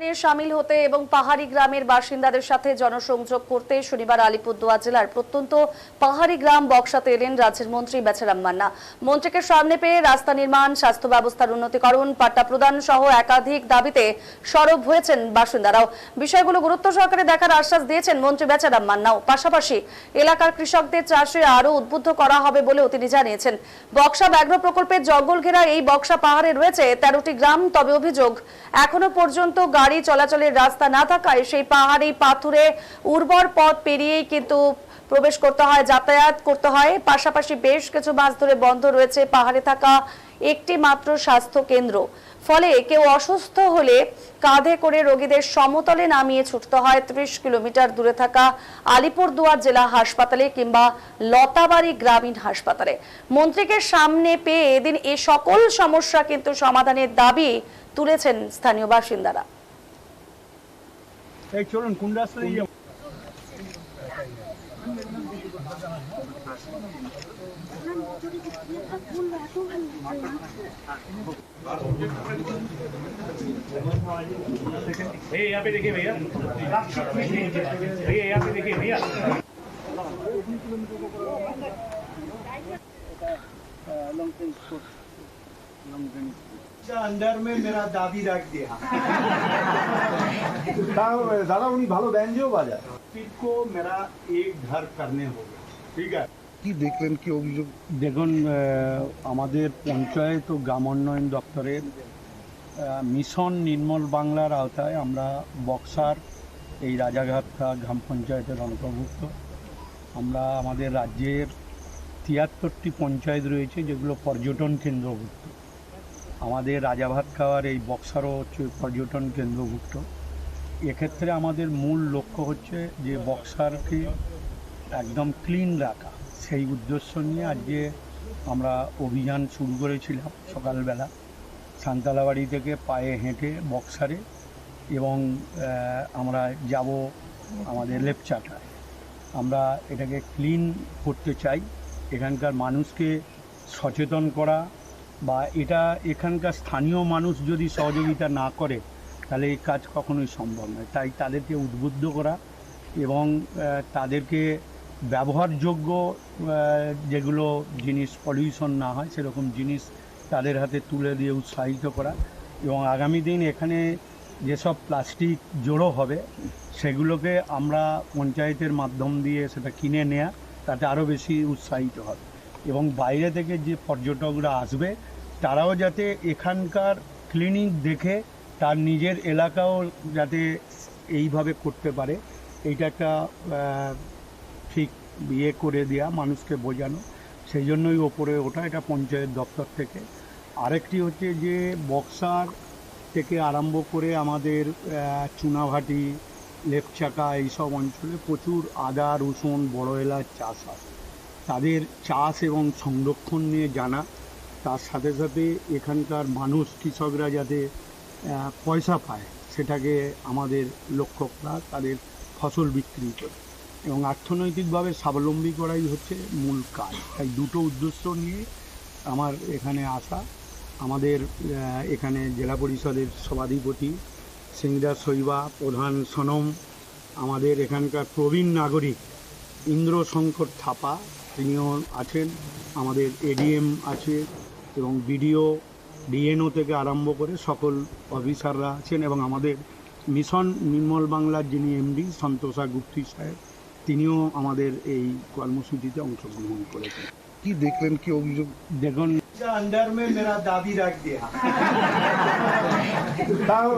নিয়ে সামিল হতে এবং পাহাড়ি গ্রামের বাসিন্দাদের সাথে জনসংযোগ করতে শনিবার আলিপুরদুয়ার জেলার প্রত্যন্ত পাহাড়ি গ্রাম বক্সাতে এলেন রাজ্যের মন্ত্রী বেচারাম মান্না। মন্ত্রীকে সামনে পেয়ে রাস্তা নির্মাণ, স্বাস্থ্য ব্যবস্থার উন্নতিকরণ, পাট্টা প্রদান সহ একাধিক দাবিতে সরব হয়েছেন বাসিন্দারাও। বিষয়গুলো গুরুত্ব সহকারে দেখার আশ্বাস দিয়েছেন মন্ত্রী বেচারাম মান্নাও। পাশাপাশি এলাকার কৃষকদের চাষে আরও উদ্বুদ্ধ করা হবে বলেও তিনি জানিয়েছেন। বক্সা ব্যাঘ্র প্রকল্পের জঙ্গল ঘেরা এই বক্সা পাহাড়ে রয়েছে তেরোটি গ্রাম, তবে অভিযোগ এখনও পর্যন্ত গাড়ি চলাচলের রাস্তা না থাকায় সেই পাহাড়ি পাথুরে উর্বর পথ পেরিয়েই কিন্তু প্রবেশ করতে হয়, যাতায়াত করতে হয়। পাশাপাশি বেশ কিছু মাস ধরে বন্ধ রয়েছে। পাহাড়ে থাকা একটি মাত্র স্বাস্থ্য কেন্দ্র। ফলে কেউ অসুস্থ হলে কাঁধে করে রোগীদের সমতলে নামিয়ে ছুটতে হয়। ত্রিশ কিলোমিটার দূরে থাকা আলিপুরদুয়ার জেলা হাসপাতালে কিংবা লতাবাড়ি গ্রামীণ হাসপাতালে। মন্ত্রীকে সামনে পেয়ে এদিন এ সকল সমস্যা কিন্তু সমাধানের দাবি তুলেছেন স্থানীয় বাসিন্দারা। చూడండి కుండేస్తుంది यहाँ पे देखिए भैया भैया यहाँ पे देखिए भैया अंदर में मेरा दादी रख दिया তাও দাদা উনি ভালো ব্যঞ্জও বাজায় को मेरा एक घर करने हो गया ठीक है কি দেখলেন কি অভিযোগ দেখুন আহ, আমাদের পঞ্চায়েত ও গ্রাম উন্নয়ন দপ্তরের আহ, মিশন নির্মল বাংলার আওতায় আমরা বক্সার এই রাজাঘাটটা গ্রাম পঞ্চায়েতের অন্তর্ভুক্ত আমরা আমাদের রাজ্যের তিয়াত্তরটি পঞ্চায়েত রয়েছে যেগুলো পর্যটন কেন্দ্রভুক্ত আমাদের রাজাভাত খাওয়ার এই বক্সারও হচ্ছে পর্যটন কেন্দ্রভুক্ত। এক্ষেত্রে আমাদের মূল লক্ষ্য হচ্ছে যে বক্সারকে একদম ক্লিন রাখা। সেই উদ্দেশ্য নিয়ে আজকে আমরা অভিযান শুরু করেছিলাম সকালবেলা। সান্তালাবাড়ি থেকে পায়ে হেঁটে বক্সারে এবং আমরা যাব আমাদের লেপচাটায়। আমরা এটাকে ক্লিন করতে চাই। এখানকার মানুষকে সচেতন করা বা এটা এখানকার স্থানীয় মানুষ যদি সহযোগিতা না করে, তাহলে এই কাজ কখনোই সম্ভব নয়। তাই তাদেরকে উদ্বুদ্ধ করা এবং তাদেরকে ব্যবহারযোগ্য যেগুলো জিনিস পলিউশন না হয়, সেরকম জিনিস তাদের হাতে তুলে দিয়ে উৎসাহিত করা এবং আগামী দিন এখানে যেসব প্লাস্টিক জোড়ো হবে, সেগুলোকে আমরা পঞ্চায়েতের মাধ্যম দিয়ে সেটা কিনে নেয়া, তাতে আরও বেশি উৎসাহিত হবে। এবং বাইরে থেকে যে পর্যটকরা আসবে, তারাও যাতে এখানকার ক্লিনিক দেখে তার নিজের এলাকাও যাতে এইভাবে করতে পারে। এইটা একটা ঠিক ইয়ে করে দেওয়া মানুষকে বোঝানো। সেই জন্যই ওপরে ওঠা, এটা পঞ্চায়েত দপ্তর থেকে। আরেকটি হচ্ছে যে, বক্সার থেকে আরম্ভ করে আমাদের চুনাভাটি লেপচাকা এইসব অঞ্চলে প্রচুর আদা, রসুন, বড় এলাচ চাষ হয়। তাদের চাষ এবং সংরক্ষণ নিয়ে জানা। তার সাথে সাথে এখানকার মানুষ, কৃষকরা যাতে পয়সা পায়, সেটাকে আমাদের লক্ষ্য করা, তাদের ফসল বিক্রি করে। এবং অর্থনৈতিকভাবে স্বাবলম্বী করাই হচ্ছে মূল কাজ। তাই দুটো উদ্দেশ্য নিয়ে আমার এখানে আসা। আমাদের এখানে জেলা পরিষদের সভাধিপতি সিংদা শৈবা, প্রধান সনম, আমাদের এখানকার প্রবীণ নাগরিক ইন্দ্র শঙ্কর থাপা তিনিও আছেন আমাদের এডিএম আছে এবং বিডিও ডিএনও থেকে আরম্ভ করে সকল অফিসাররা আছেন এবং আমাদের মিশন নির্মল বাংলার যিনি এমডি সন্তোষা গুপ্তি সাহেব তিনিও আমাদের এই কর্মসূচিতে অংশগ্রহণ করেছেন কি দেখলেন কি অভিযোগ দেখুন अंदर में मेरा दादी रख दिया ताऊ